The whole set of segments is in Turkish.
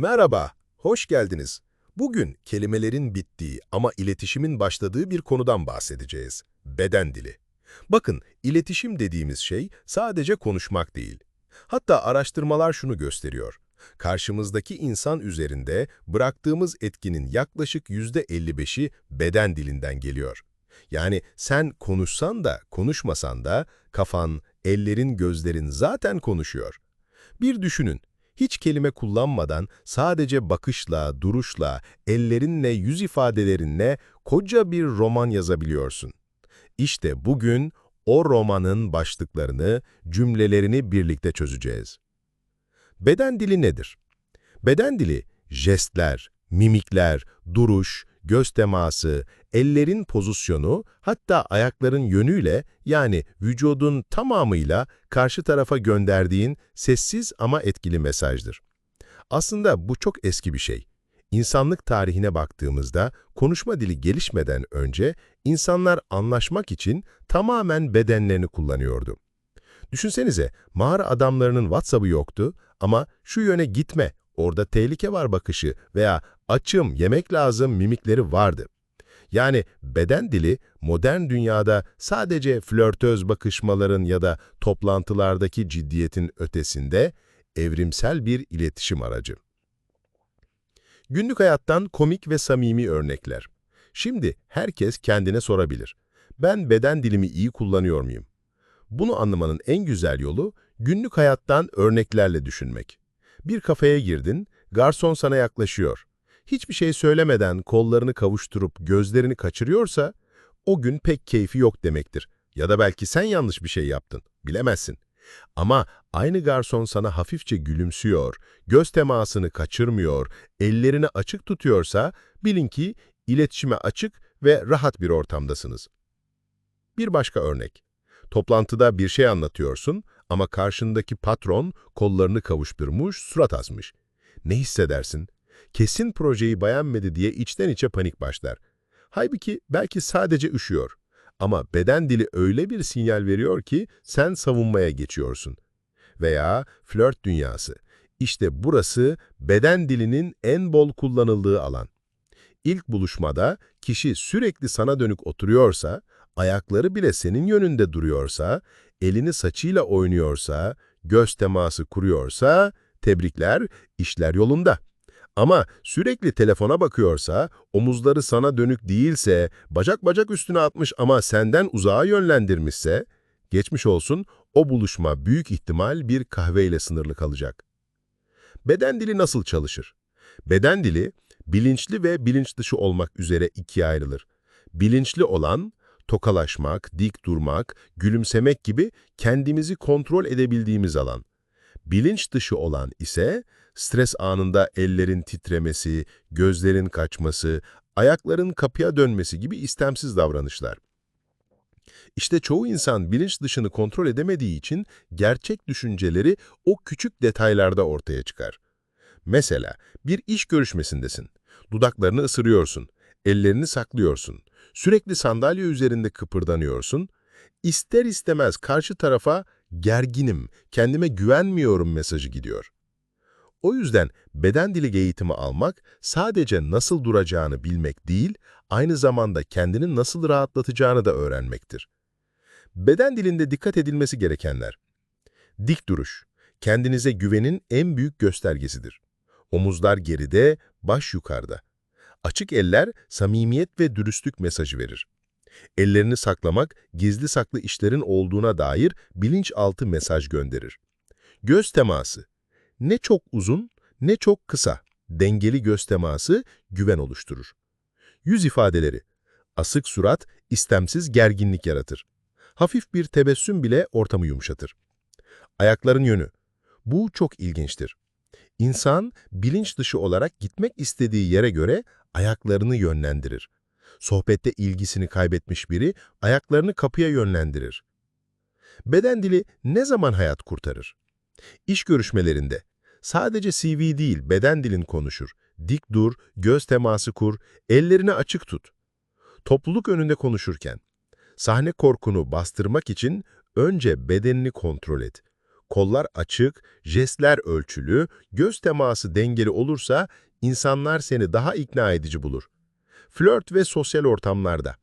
Merhaba, hoş geldiniz. Bugün kelimelerin bittiği ama iletişimin başladığı bir konudan bahsedeceğiz. Beden dili. Bakın, iletişim dediğimiz şey sadece konuşmak değil. Hatta araştırmalar şunu gösteriyor. Karşımızdaki insan üzerinde bıraktığımız etkinin yaklaşık %55'i beden dilinden geliyor. Yani sen konuşsan da konuşmasan da kafan, ellerin, gözlerin zaten konuşuyor. Bir düşünün, hiç kelime kullanmadan sadece bakışla, duruşla, ellerinle, yüz ifadelerinle koca bir roman yazabiliyorsun. İşte bugün o romanın başlıklarını, cümlelerini birlikte çözeceğiz. Beden dili nedir? Beden dili, jestler, mimikler, duruş, göz teması, ellerin pozisyonu, hatta ayakların yönüyle yani vücudun tamamıyla karşı tarafa gönderdiğin sessiz ama etkili mesajdır. Aslında bu çok eski bir şey. İnsanlık tarihine baktığımızda konuşma dili gelişmeden önce insanlar anlaşmak için tamamen bedenlerini kullanıyordu. Düşünsenize mağara adamlarının WhatsApp'ı yoktu ama şu yöne gitme, orada tehlike var bakışı veya açım, yemek lazım mimikleri vardı. Yani beden dili modern dünyada sadece flörtöz bakışmaların ya da toplantılardaki ciddiyetin ötesinde evrimsel bir iletişim aracı. Günlük hayattan komik ve samimi örnekler. Şimdi herkes kendine sorabilir. Ben beden dilimi iyi kullanıyor muyum? Bunu anlamanın en güzel yolu günlük hayattan örneklerle düşünmek. Bir kafeye girdin, garson sana yaklaşıyor. Hiçbir şey söylemeden kollarını kavuşturup gözlerini kaçırıyorsa, o gün pek keyfi yok demektir. Ya da belki sen yanlış bir şey yaptın, bilemezsin. Ama aynı garson sana hafifçe gülümsüyor, göz temasını kaçırmıyor, ellerini açık tutuyorsa, bilin ki iletişime açık ve rahat bir ortamdasınız. Bir başka örnek. Toplantıda bir şey anlatıyorsun ama karşındaki patron kollarını kavuşturmuş, surat asmış. Ne hissedersin? Kesin projeyi beğenmedi diye içten içe panik başlar. Halbuki belki sadece üşüyor. Ama beden dili öyle bir sinyal veriyor ki sen savunmaya geçiyorsun. Veya flört dünyası. İşte burası beden dilinin en bol kullanıldığı alan. İlk buluşmada kişi sürekli sana dönük oturuyorsa, ayakları bile senin yönünde duruyorsa, elini saçıyla oynuyorsa, göz teması kuruyorsa, tebrikler, işler yolunda. Ama sürekli telefona bakıyorsa, omuzları sana dönük değilse, bacak bacak üstüne atmış ama senden uzağa yönlendirmişse, geçmiş olsun o buluşma büyük ihtimal bir kahveyle sınırlı kalacak. Beden dili nasıl çalışır? Beden dili, bilinçli ve bilinç dışı olmak üzere ikiye ayrılır. Bilinçli olan, tokalaşmak, dik durmak, gülümsemek gibi kendimizi kontrol edebildiğimiz alan. Bilinç dışı olan ise stres anında ellerin titremesi, gözlerin kaçması, ayakların kapıya dönmesi gibi istemsiz davranışlar. İşte çoğu insan bilinç dışını kontrol edemediği için gerçek düşünceleri o küçük detaylarda ortaya çıkar. Mesela bir iş görüşmesindesin. Dudaklarını ısırıyorsun, ellerini saklıyorsun, sürekli sandalye üzerinde kıpırdanıyorsun. İster istemez karşı tarafa gerginim, kendime güvenmiyorum mesajı gidiyor. O yüzden beden dili eğitimi almak sadece nasıl duracağını bilmek değil, aynı zamanda kendini nasıl rahatlatacağını da öğrenmektir. Beden dilinde dikkat edilmesi gerekenler. Dik duruş, kendinize güvenin en büyük göstergesidir. Omuzlar geride, baş yukarıda. Açık eller samimiyet ve dürüstlük mesajı verir. Ellerini saklamak, gizli saklı işlerin olduğuna dair bilinçaltı mesaj gönderir. Göz teması, ne çok uzun ne çok kısa, dengeli göz teması güven oluşturur. Yüz ifadeleri, asık surat istemsiz gerginlik yaratır. Hafif bir tebessüm bile ortamı yumuşatır. Ayakların yönü, bu çok ilginçtir. İnsan bilinç dışı olarak gitmek istediği yere göre ayaklarını yönlendirir. Sohbette ilgisini kaybetmiş biri ayaklarını kapıya yönlendirir. Beden dili ne zaman hayat kurtarır? İş görüşmelerinde sadece CV değil beden dilin konuşur. Dik dur, göz teması kur, ellerini açık tut. Topluluk önünde konuşurken sahne korkunu bastırmak için önce bedenini kontrol et. Kollar açık, jestler ölçülü, göz teması dengeli olursa insanlar seni daha ikna edici bulur. Flört ve sosyal ortamlarda.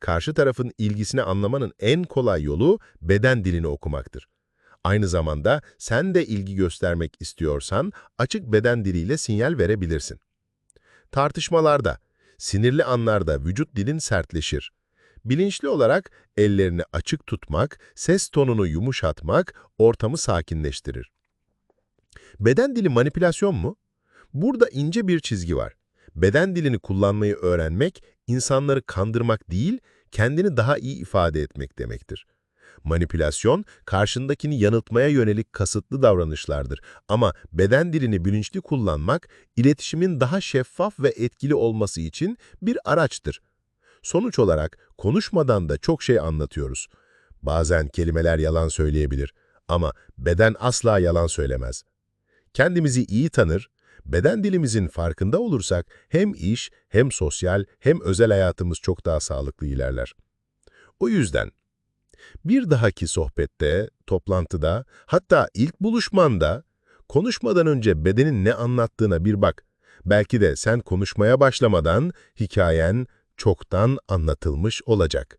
Karşı tarafın ilgisini anlamanın en kolay yolu beden dilini okumaktır. Aynı zamanda sen de ilgi göstermek istiyorsan açık beden diliyle sinyal verebilirsin. Tartışmalarda, sinirli anlarda vücut dilin sertleşir. Bilinçli olarak ellerini açık tutmak, ses tonunu yumuşatmak ortamı sakinleştirir. Beden dili manipülasyon mu? Burada ince bir çizgi var. Beden dilini kullanmayı öğrenmek, insanları kandırmak değil, kendini daha iyi ifade etmek demektir. Manipülasyon, karşındakini yanıltmaya yönelik kasıtlı davranışlardır. Ama beden dilini bilinçli kullanmak, iletişimin daha şeffaf ve etkili olması için bir araçtır. Sonuç olarak konuşmadan da çok şey anlatıyoruz. Bazen kelimeler yalan söyleyebilir ama beden asla yalan söylemez. Kendimizi iyi tanır, beden dilimizin farkında olursak hem iş, hem sosyal, hem özel hayatımız çok daha sağlıklı ilerler. O yüzden bir dahaki sohbette, toplantıda, hatta ilk buluşmanda konuşmadan önce bedenin ne anlattığına bir bak. Belki de sen konuşmaya başlamadan hikayen çoktan anlatılmış olacak.